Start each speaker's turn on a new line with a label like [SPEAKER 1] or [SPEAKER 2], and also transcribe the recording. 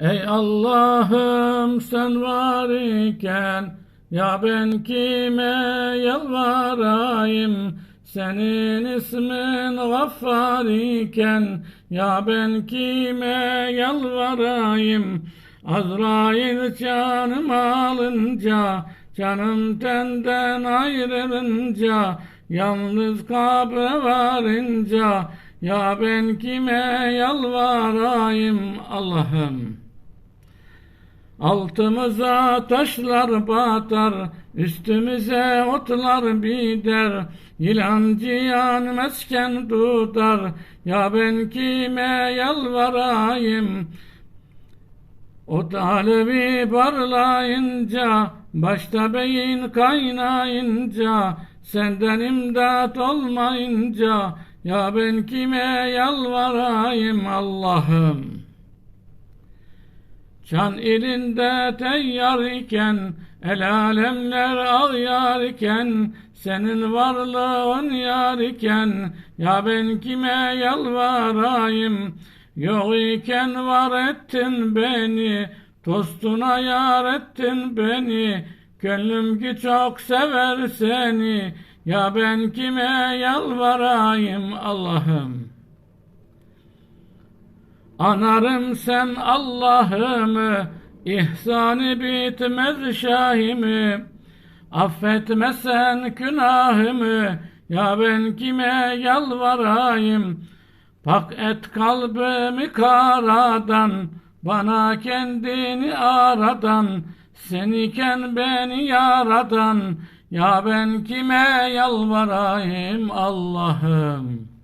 [SPEAKER 1] Ey Allah'ım sen var iken ya ben kime yalvarayım? Senin ismin gaffar iken ya ben kime yalvarayım? Azrail canım alınca canım tenden ayrılınca yalnız kabre varınca ya ben kime yalvarayım Allah'ım Altımıza taşlar batar, üstümüze otlar bider, yılan cihan mesken tutar, ya ben kime yalvarayım? O talebi parlayınca, başta beyin kaynayınca, senden imdat olmayınca, ya ben kime yalvarayım Allah'ım? Can elinde teyyar iken, el alemler ağyar iken, senin varlığın yar iken, ya ben kime yalvarayım? Yok iken var ettin beni, tostuna yar ettin beni, gönlüm ki çok sever seni, ya ben kime yalvarayım Allah'ım? Anarım sen Allah'ımı, ihsanı bitmez şahimi. Affetmesen günahımı, ya ben kime yalvarayım? Pak et kalbimi karadan, bana kendini aradan, seniken beni yaradan, ya ben kime yalvarayım Allah'ım?